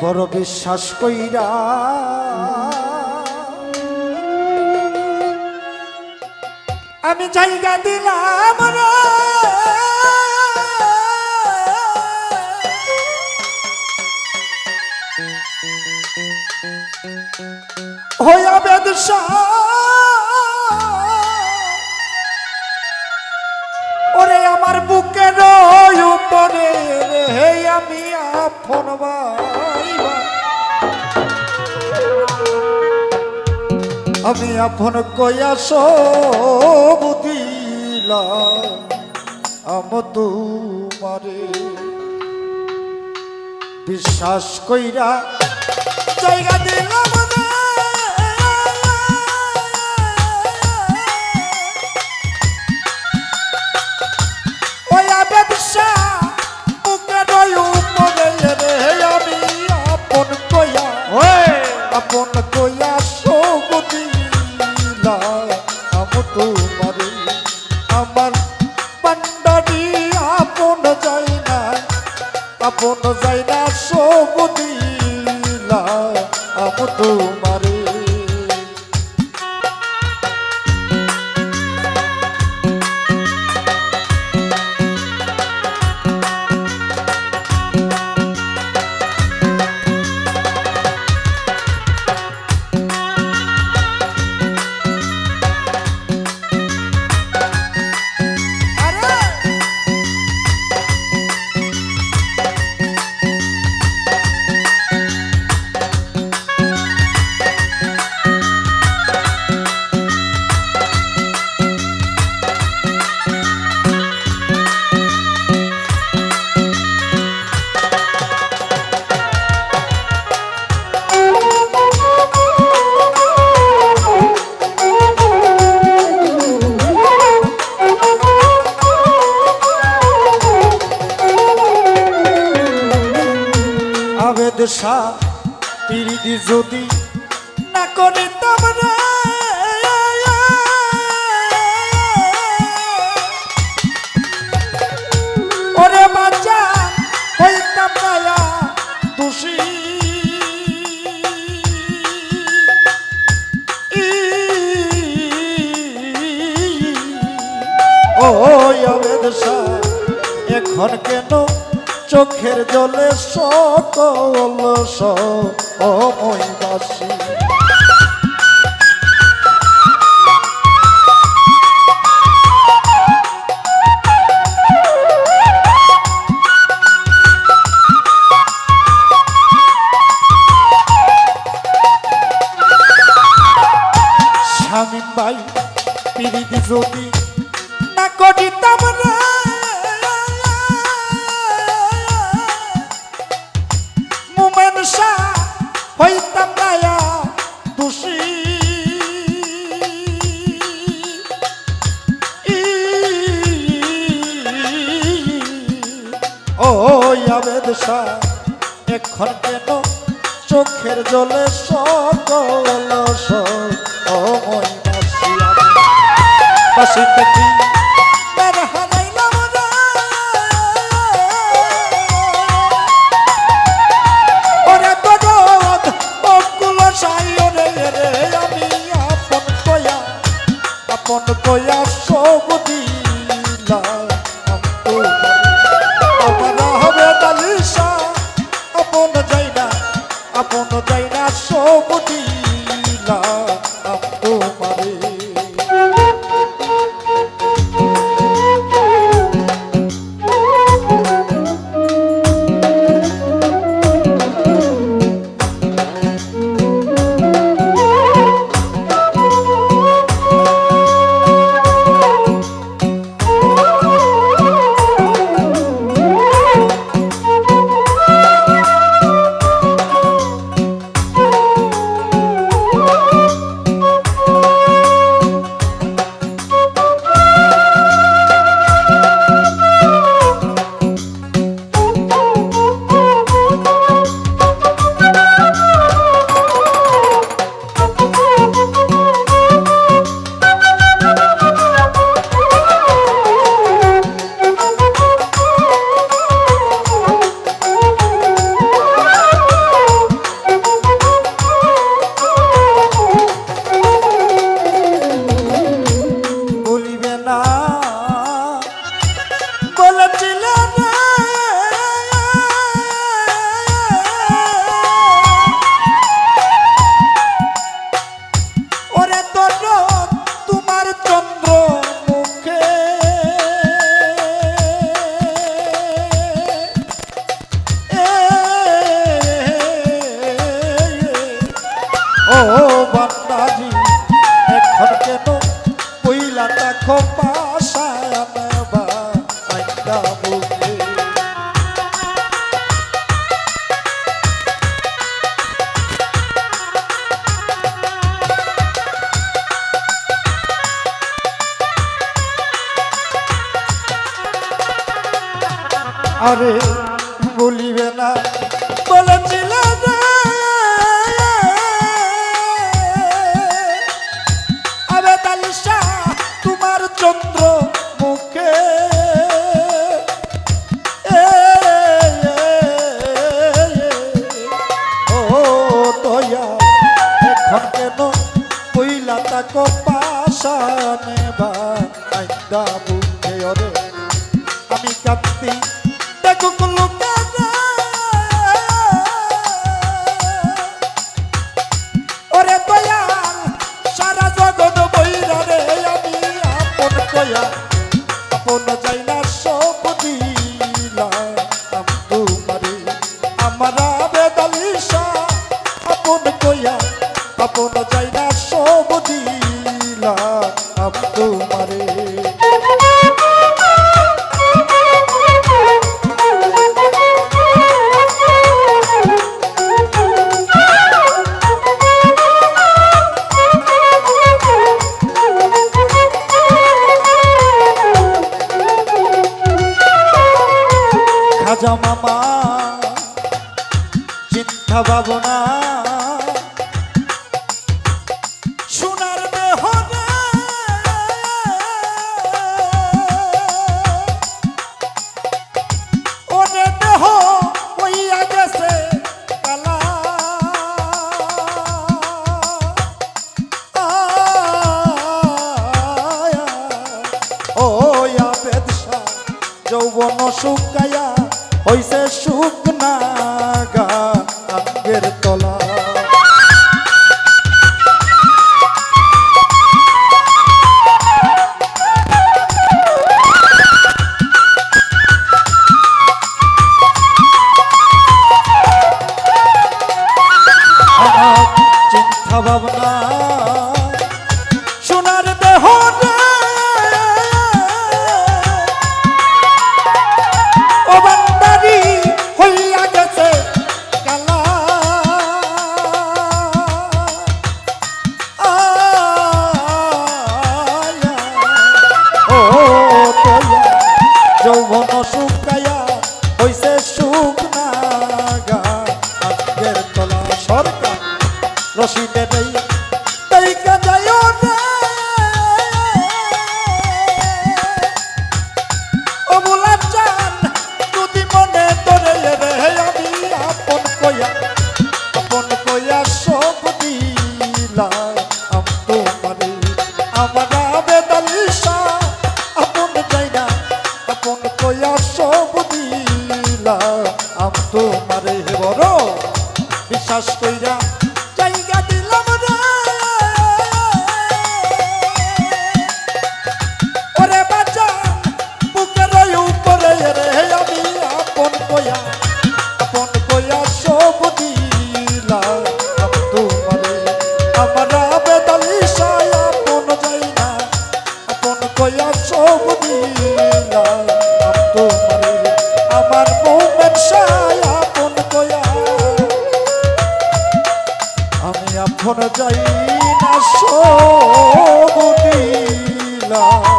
বড় বিশ্বাস কইরা আমি জায়গা দিলাম ওরে আমার বুকের উপরে হে আমি আপন ভাইবা আমি আপন কইয়া দিলাম। আম তোমারে বিশ্বাস কইরা জায়গা দিলাম আপন যাই না সব দিলা আপ তোমারে শাহ পিরিদি যদি না করে সকল সময়বাসী স্বামী ভাই পিরিদি যদি না করিতাম রে শাহ এখন কেন চোখের জলে সকল সময় বাসিতে আমারে বলিবে না। বলেছিল তোমার চন্দ্র মুখে। ও দয়া, এখন কেন কইলা তাকো পাশানে বা আমি কাঁদতি দেখো লোকে ওরে দয়াল, সারা জগৎ বইরা রে আমি আপন কয়া আপন যাই না সব দিলাম তোমারে। আমরা বেদালিশা আপন কয়া আপন যাই যৌবন শুকায়া হইছে শুকনা। আপন যাইনা আপন কয়া সব দিলাম। আম তোমারে বড় বিশ্বাস কইরা আমার মোমেন সায় আপন কয়া আমি আপন যাই না সব দিলাম